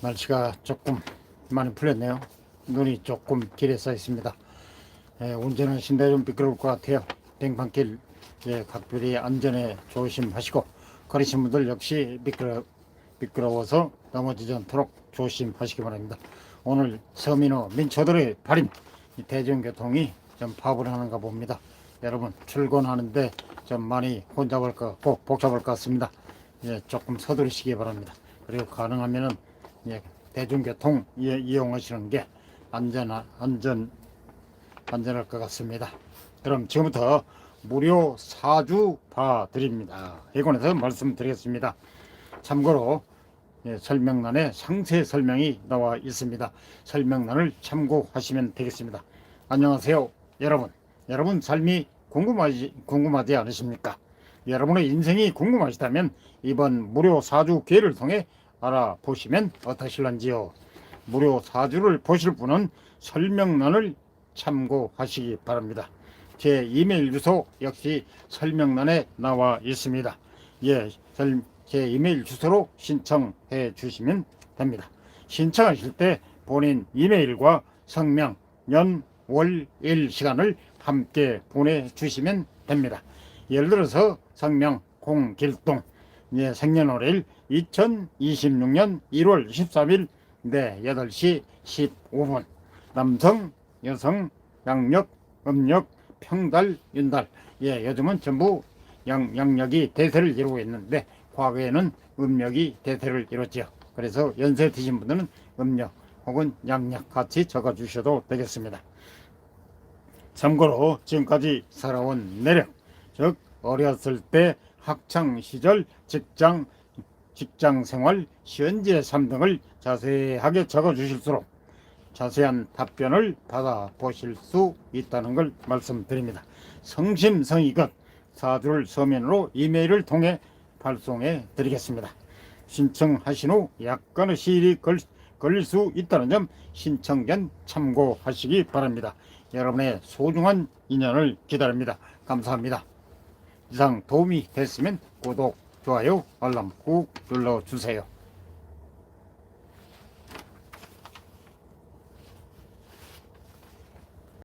날씨가 조금 많이 풀렸네요. 눈이 조금 길에 쌓여 있습니다. 예, 운전하신데 좀 미끄러울 것 같아요. 뱅판길 예, 각별히 안전에 조심하시고 걸으신 분들 역시 미끄러, 미끄러워서 넘어지지 않도록 조심하시기 바랍니다. 오늘 서민호 민초들의 이 대중교통이 좀 파벌 하는가 봅니다. 여러분 출근하는데 좀 많이 혼잡할 것 같고 복잡할 것 같습니다. 예, 조금 서두르시기 바랍니다. 그리고 가능하면은 예, 대중교통 이, 이용하시는 게 안전 안전 안전할 것 같습니다. 그럼 지금부터 무료 사주 봐 드립니다. 이권에서 말씀드리겠습니다. 참고로 예, 설명란에 상세 설명이 나와 있습니다. 설명란을 참고하시면 되겠습니다. 안녕하세요, 여러분. 여러분 삶이 궁금하지 궁금하지 않으십니까? 여러분의 인생이 궁금하시다면 이번 무료 사주 기회를 통해 알아보시면 어떠실런지요. 무료 사주를 보실 분은 설명란을 참고하시기 바랍니다. 제 이메일 주소 역시 설명란에 나와 있습니다. 예, 설- 제 이메일 주소로 신청해 주시면 됩니다. 신청하실 때 본인 이메일과 성명, 년, 월, 일 시간을 함께 보내주시면 됩니다. 예를 들어서 성명 공길동 예, 생년월일 2026년 1월 13일 네 8시 15분 남성, 여성, 양력, 음력, 평달, 윤달 예 요즘은 전부 양, 양력이 대세를 이루고 있는데 과거에는 음력이 대세를 이뤘죠. 그래서 연세 드신 분들은 음력 혹은 양력 같이 적어 주셔도 되겠습니다. 참고로 지금까지 살아온 내력, 즉 어렸을 때 학창 시절 직장 직장 생활 현재 삶 등을 자세하게 적어 주실수록 자세한 답변을 받아 보실 수 있다는 걸 말씀드립니다. 성심성의껏 사주를 서면으로 이메일을 통해 발송해 드리겠습니다. 신청하신 후 약간의 시일이 걸, 걸릴 수 있다는 점 신청 전 참고하시기 바랍니다. 여러분의 소중한 인연을 기다립니다. 감사합니다. 이상 도움이 됐으면 구독, 좋아요, 알람 꾹 눌러주세요.